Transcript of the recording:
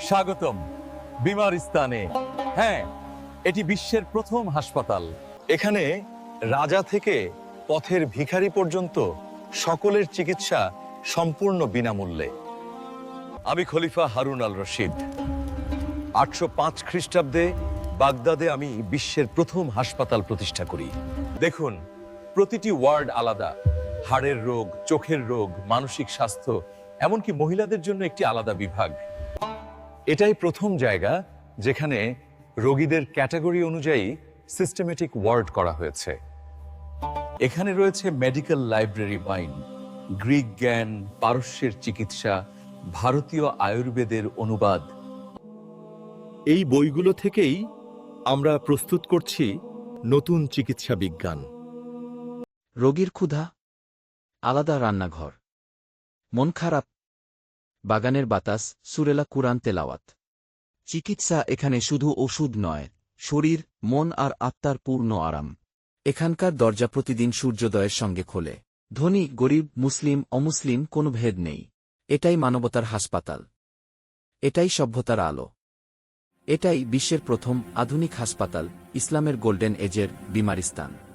স্বাগতম। বিমার স্থানে। হ্যাঁ এটি বিশ্বের প্রথম হাসপাতাল। এখানে রাজা থেকে পথের ভিখারি পর্যন্ত সকলের চিকিৎসা সম্পূর্ণ বিনামূল্যে। আমি খলিফা হারুন আল রশিদ। আটশো পাঁচ খ্রিস্টাব্দে বাগদাদে আমি বিশ্বের প্রথম হাসপাতাল প্রতিষ্ঠা করি। দেখুন, প্রতিটি ওয়ার্ড আলাদা। হাড়ের রোগ, চোখের রোগ, মানসিক স্বাস্থ্য, এমনকি মহিলাদের জন্য একটি আলাদা বিভাগ। এটাই প্রথম জায়গা যেখানে রোগীদের ক্যাটাগরি অনুযায়ী সিস্টেমেটিক ওয়ার্ড করা হয়েছে। এখানে রয়েছে মেডিকেল লাইব্রেরি মাইন্ড গ্রিক জ্ঞান, পারস্যের চিকিৎসা, ভারতীয় আয়ুর্বেদের অনুবাদ। এই বইগুলো থেকেই আমরা প্রস্তুত করছি নতুন চিকিৎসা বিজ্ঞান। রোগীর ক্ষুধা, আলাদা রান্নাঘর, মন খারাপ বাগানের বাতাস, সুরেলা কুরআন তেলাওয়াত। চিকিৎসা এখানে শুধু ওষুধ নয়, শরীর, মন আর আত্মার পূর্ণ আরাম। এখানকার দরজা প্রতিদিন সূর্যোদয়ের সঙ্গে খোলে। ধনী, গরিব, মুসলিম, অমুসলিম কোনো ভেদ নেই। এটাই মানবতার হাসপাতাল। এটাই সভ্যতার আলো। এটাই বিশ্বের প্রথম আধুনিক হাসপাতাল, ইসলামের গোল্ডেন এজের বিমারিস্তান।